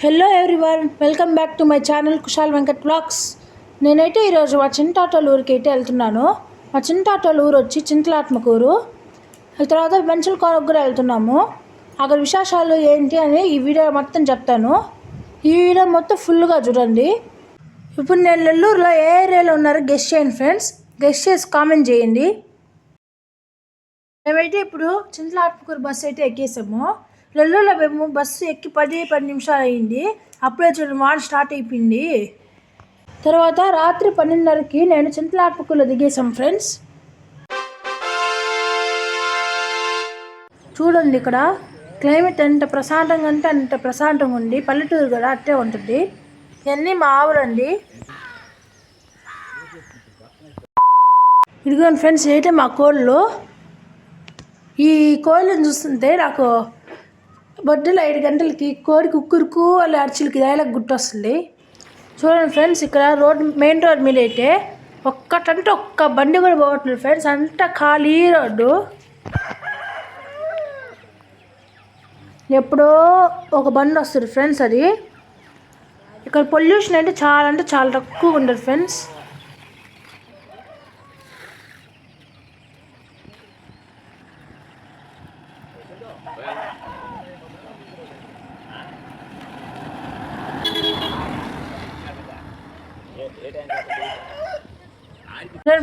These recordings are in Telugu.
Hello everyone welcome back to my channel Kushal Venkat vlogs నేనైతే ఈరోజు మా చింతాటోళ్ళ ఊరికి అయితే వెళ్తున్నాను. మా చింతాటోళ్ళ ఊరు వచ్చి చింతలాత్మకూరు తర్వాత బెంచల కోరకు కూడా వెళ్తున్నాము. అక్కడ విశేషాలు ఏంటి అని ఈ వీడియో మొత్తం చెప్తాను. ఈ వీడియో మొత్తం ఫుల్గా చూడండి. ఇప్పుడు నేను నెల్లూరులో ఏ ఏరియాలో ఉన్నారో గెస్ట్ చేయండి ఫ్రెండ్స్. గెస్ట్ చేసి కామెంట్ చేయండి. మేమైతే ఇప్పుడు చింతలాత్మకూరు బస్సు అయితే ఎక్కేసాము. నెల్లూరులో మేము బస్సు ఎక్కి పది పది నిమిషాలు అయింది. అప్పుడే చూడండి వాన్ స్టార్ట్ అయిపోయింది. తర్వాత రాత్రి పన్నెండున్నరకి నేను చింతలాత్మకూరులో దిగేసాం ఫ్రెండ్స్. చూడండి ఇక్కడ క్లైమేట్ ఎంత ప్రశాంతంగా అంటే అంత ప్రశాంతంగా ఉంది. పల్లెటూరు కూడా అట్టే ఉంటుంది. ఇవన్నీ మా ఆవులండి ఇదిగోండి ఫ్రెండ్స్ ఏంటి మా కోళ్ళు. ఈ కోళ్ళని చూస్తుంటే నాకు బొడ్డులో ఐదు గంటలకి కోడి కుక్కురుకు వాళ్ళ అరిచిలకి డైలాగ్ గుర్తొస్తుంది చూడండి ఫ్రెండ్స్ ఇక్కడ రోడ్ మెయిన్ రోడ్ మీద అయితే ఒక్కటంటే ఒక్క బండి కూడా పోవట్లేదు ఫ్రెండ్స్. అంతా ఖాళీ రోడ్డు. ఎప్పుడో ఒక బండి వస్తుంది ఫ్రెండ్స్ అది. ఇక్కడ పొల్యూషన్ అంటే చాలా అంటే చాలా తక్కువగా ఉండదు ఫ్రెండ్స్.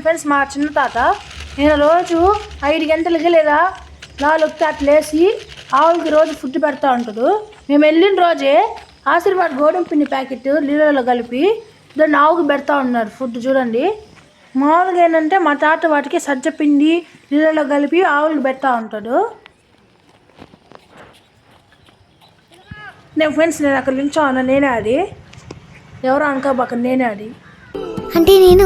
ఫ్రెండ్స్ మా చిన్న తాత. నేను రోజు ఐదు గంటలకి లేదా నాలుగుకి అట్లా లేచి ఆవులకి రోజు ఫుడ్ పెడతా ఉంటాడు మేము వెళ్ళిన రోజే ఆశీర్వాద్ గోధుమ పిండి ప్యాకెట్ నీళ్ళలో కలిపి దాన్ని ఆవుకి పెడతా ఉన్నారు ఫుడ్ చూడండి. మామూలుగా ఏంటంటే మా తాత వాటికి సజ్జ పిండి నీళ్ళలో కలిపి ఆవులకి పెడతా ఉంటాడు. నేను ఫ్రెండ్స్ నేను అక్కడ నిల్చోను నేనే అది. ఎవరో అనుకోబాక నేనే అది. అంటే నేను?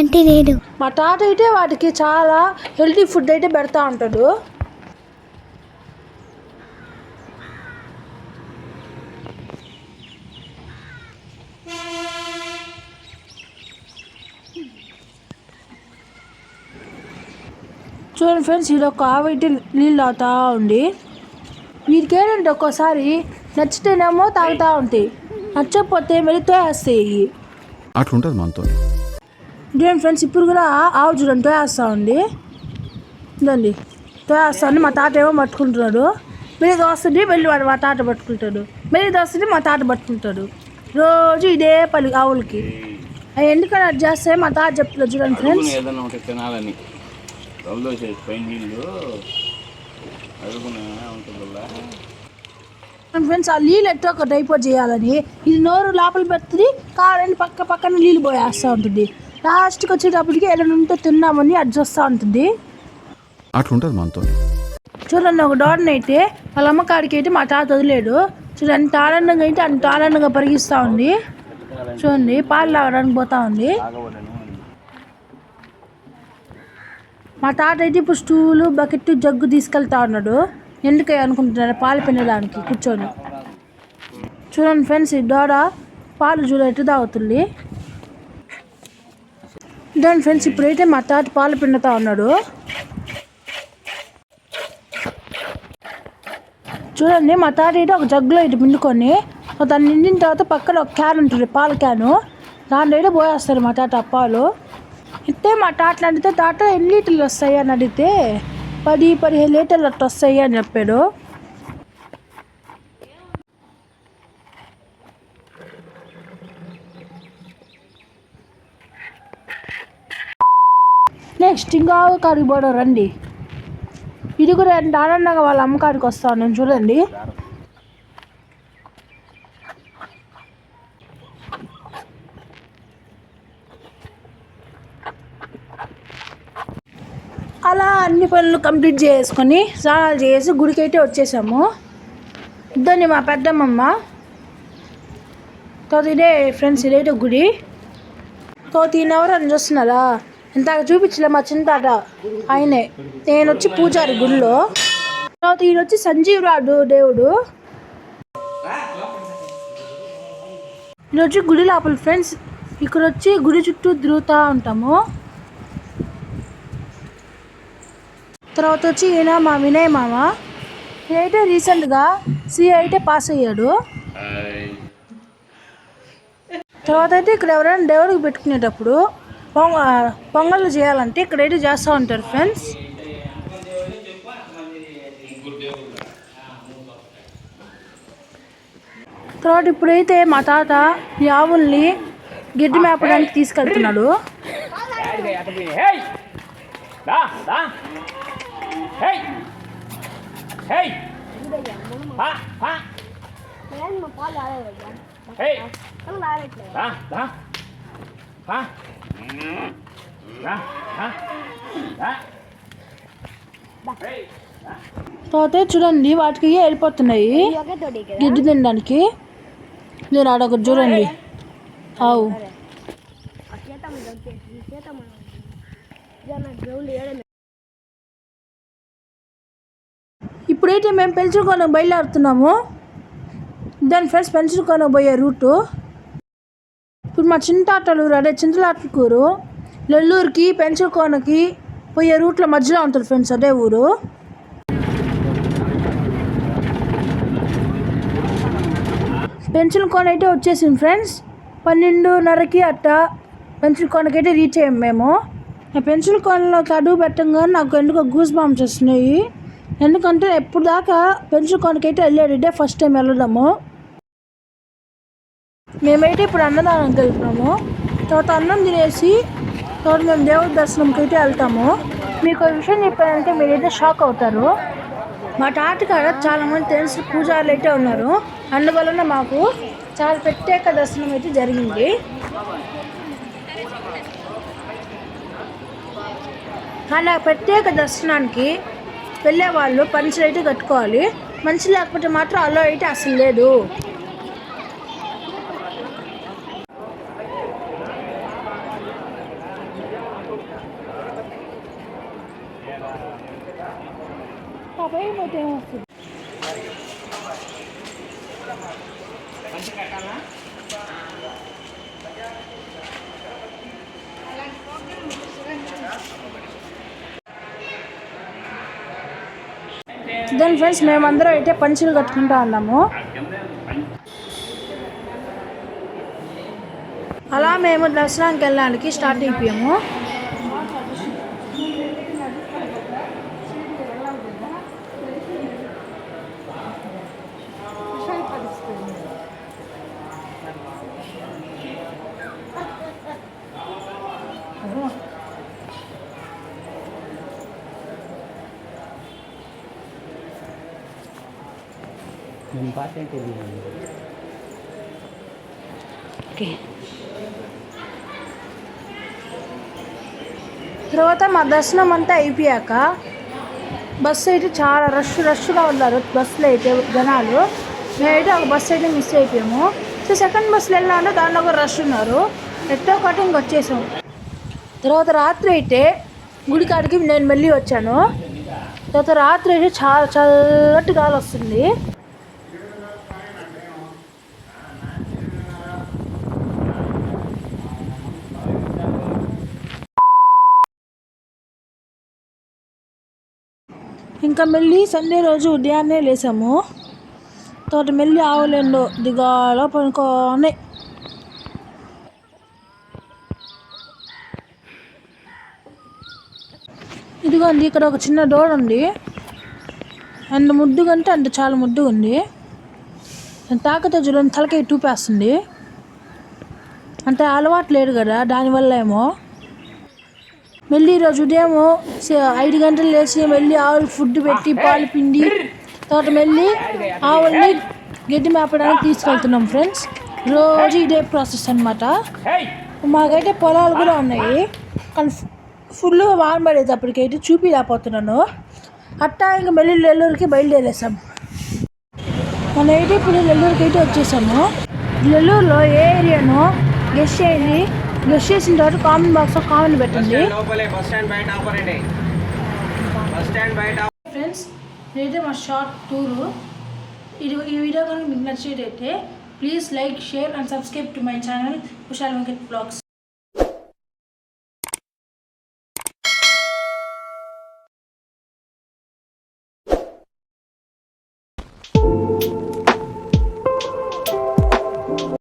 అంటే నేను మా తాత అయితే వాటికి చాలా హెల్తీ ఫుడ్ అయితే పెడతా ఉంటాడు. చూడండి ఫ్రెండ్స్ ఇది ఒక ఆవు నీళ్ళు తాగుతూ ఉంది. వీటికి ఏంటంటే ఒక్కోసారి నచ్చితేనేమో తాగుతూ ఉంటాయి. నచ్చకపోతే మళ్ళీ తోయేస్తాయి అట్లుంటుంది మనతో. ఇదేం ఫ్రెండ్స్ ఇప్పుడు కూడా ఆవు చూడండి తోయేస్తా ఉంది. ఇదండి తోయేస్తా ఉంది. మా తాత ఏమో పట్టుకుంటున్నాడు. మళ్ళీ దోస్తుంది మళ్ళీ వాడు మా తాత పట్టుకుంటాడు. మళ్ళీ దోస్తుంది మా తాత పట్టుకుంటాడు. రోజు ఇదే పని ఆవులకి. అవి ఎందుకని అది చేస్తే మా తాత చెప్తున్నారు చూడండి ఫ్రెండ్స్ ఏదైనా ఒకటి తినాలని. రొల్లో చేసి పైన నీళ్ళు. అడుగునే ఉంటుంది వల్ల ఫ్రెండ్స్ ఆ నీళ్ళు ఎట్టో ఒక డైపోర్ట్ చేయాలని ఇది నోరు లోపల పెడుతుంది కావాలని పక్క పక్కన నీళ్ళు పోయేస్తూ ఉంటుంది. లాస్ట్కి వచ్చేటప్పటికి ఏదైనా ఉంటే తిన్నామని అడ్జస్ట్ వస్తూ ఉంటుంది. అట్లుంటుంది మనతో. చూడండి ఒక డాడన్ అయితే వాళ్ళ అమ్మకాడికి అయితే మా తాత వదిలేడు. చూడండి ఎంత ఆనందంగా అయితే అంత ఆనందంగా పరిగిస్తూ ఉంది. చూడండి పాలు తాగడానికి పోతా ఉంది. మా తాత అయితే ఇప్పుడు స్టూలు బకెట్ జగ్గు తీసుకెళ్తా ఉన్నాడు. ఎందుకు అనుకుంటున్నారు పాలు పిండడానికి కూర్చొని? చూడండి ఫ్రెండ్స్ ఈ దోడ పాలు చూడ ఎటు తాగుతుంది. దాని ఫ్రెండ్స్ ఇప్పుడైతే మా తాత పాలు పిండుతా ఉన్నాడు. చూడండి మా తాత అయితే ఒక జగ్గులో ఇటు పిండుకొని దాన్ని నిండిన తర్వాత పక్కన ఒక క్యాన్ ఉంటుంది పాల క్యాను. దాని అయితే పోయేస్తారు మా తాత పాలు. ఇస్తే మా తాతలు అడిగితే తాత ఎన్ని లీటర్లు వస్తాయి అని అడిగితే పది పదిహేను లీటర్లు అట్లా వస్తాయి అని చెప్పాడు. నెక్స్ట్ ఇంకా కాడికి పోవడం రండి. ఇది కూడా ఎంత ఆనందంగా వాళ్ళ అమ్మకాడికి వస్తాను నేను చూడండి. అలా అన్ని పనులు కంప్లీట్ చేసుకొని స్నానాలు చేసి గుడికి అయితే వచ్చేసాము. ఇద్దండి మా పెద్దమ్మమ్మ తర్వాత ఇదే ఫ్రెండ్స్ ఇదైతే గుడి. తర్వాత ఈయన ఎవరు అని చూస్తున్నారా? ఇందాక చూపించలే మా చింతాట ఆయనే. నేను వచ్చి పూజారి గుడిలో. తర్వాత ఈయన వచ్చి సంజీవ్ రాడు దేవుడు. ఈయన వచ్చి గుడి లోపల ఫ్రెండ్స్ ఇక్కడ వచ్చి గుడి చుట్టూ తిరుగుతూ ఉంటాము. తర్వాత వచ్చి ఈయన మా వినయ్ మామ. అయితే రీసెంట్గా సిఐ అయితే పాస్ అయ్యాడు. తర్వాత అయితే ఇక్కడ ఎవరైనా దేవుడికి పెట్టుకునేటప్పుడు పొంగ పొంగళ్ళు చేయాలంటే ఇక్కడైతే చేస్తూ ఉంటారు ఫ్రెండ్స్. తర్వాత ఇప్పుడైతే మా తాత ఈ ఆవుల్ని మేపడానికి తీసుకెళ్తున్నాడు. హేయ్ దా దా హేయ్ హేయ్ హా హా హేయ్ దా దా హా దా హా దా హేయ్ తర్వాత చూడండి వాటికి వెళ్ళిపోతున్నాయి? గిడ్డు తినడానికి. నేను ఆడొకటి చూడండి. అవు ఇప్పుడైతే మేము పెంచుకొని బయలుదేరుతున్నాము. దాని ఫ్రెండ్స్ పెంచుకొని పోయే రూటు. ఇప్పుడు మా చింతాటలూరు అదే చింతలాటకూరు నెల్లూరుకి పెంచుకోనకి పోయే రూట్లో మధ్యలో ఉంటుంది ఫ్రెండ్స్ అదే ఊరు. పెన్సిల్ కోన్ అయితే వచ్చేసింది ఫ్రెండ్స్. పన్నెండున్నరకి అట్ట పెన్సిల్ అయితే రీచ్ అయ్యాము మేము. ఆ పెన్సిల్ కోన్లో అడుగు పెట్టంగా నాకు ఎందుకో గూస్ బాంబ్స్ వస్తున్నాయి. ఎందుకంటే ఎప్పుడు దాకా పెంచుకోనికైతే వెళ్ళాడు ఇదే ఫస్ట్ టైం వెళ్ళడము. మేమైతే ఇప్పుడు అన్నదానానికి వెళ్తున్నాము తర్వాత అన్నం తినేసి తర్వాత మేము దేవుడి దర్శనంకి అయితే వెళ్తాము. మీకు విషయం చెప్పానంటే మీరైతే షాక్ అవుతారు. మా తాతకాడ చాలామంది తెలిసి పూజారులు అయితే ఉన్నారు. అందువలన మాకు చాలా ప్రత్యేక దర్శనం అయితే జరిగింది. కానీ ఆ ప్రత్యేక దర్శనానికి వెళ్ళే వాళ్ళు అయితే కట్టుకోవాలి. మంచి లేకపోతే మాత్రం అలో అయితే అసలు లేదు. ఏమొస్తుంది దెన్ ఫ్రెండ్స్ మేమందరం అయితే పంచులు కట్టుకుంటా ఉన్నాము. అలా మేము దర్శనానికి వెళ్ళడానికి స్టార్ట్ అయిపోయాము ఓకే. తర్వాత మా దర్శనం అంతా అయిపోయాక బస్సు అయితే చాలా రష్ రష్గా ఉన్నారు బస్సులో అయితే జనాలు. మేమైతే ఒక బస్సు అయితే మిస్ అయిపోయాము. సో సెకండ్ బస్సులో వెళ్ళాలంటే దాంట్లో కూడా రష్ ఉన్నారు. ఎట్టో ఒకటి ఇంక వచ్చేసాం. తర్వాత రాత్రి అయితే గుడికాడికి నేను మళ్ళీ వచ్చాను. తర్వాత రాత్రి అయితే చాలా చల్లటి గాలి వస్తుంది. ఇంకా మళ్ళీ సండే రోజు ఉదయాన్నే లేసాము. తోట మళ్ళీ ఆవులేండో దిగాల పనుకోనే ఇదిగోండి ఇక్కడ ఒక చిన్న డోర్ ఉంది. అంత ముద్దుగా అంటే అంత చాలా ముద్దుగా ఉంది తాకతో చూడండి తలకాయ టూపేస్తుంది. అంటే అలవాటు లేదు కదా దానివల్ల ఏమో. మళ్ళీ ఈరోజు ఉదయం ఐదు గంటలు లేచి మళ్ళీ ఆవులకు ఫుడ్ పెట్టి పాలు పిండి తర్వాత మళ్ళీ ఆవుల్ని గడ్డి మేపడానికి తీసుకెళ్తున్నాం ఫ్రెండ్స్ రోజు ఇదే ప్రాసెస్ అనమాట మాకైతే పొలాలు కూడా ఉన్నాయి కానీ ఫుల్గా వాన పడేటప్పటికైతే చూపిలేకపోతున్నాను అట్టా ఇంకా మళ్ళీ నెల్లూరుకి బయలుదేరేసాం మనం అయితే ఇప్పుడు నెల్లూరుకి అయితే వచ్చేసాము నెల్లూరులో ఏ ఏరియానో గెస్ట్ చేయండి గెస్ట్ చేసిన తర్వాత కామెంట్ బాక్స్లో కామెంట్ పెట్టండి. బయట ఆపరండి బస్ స్టాండ్ బయట ఫ్రెండ్స్ ఇదైతే మా షార్ట్ టూరు. ఇది ఈ వీడియో కనుక మీకు నచ్చేటైతే please like share and subscribe to my channel Kushal Venkat vlogs.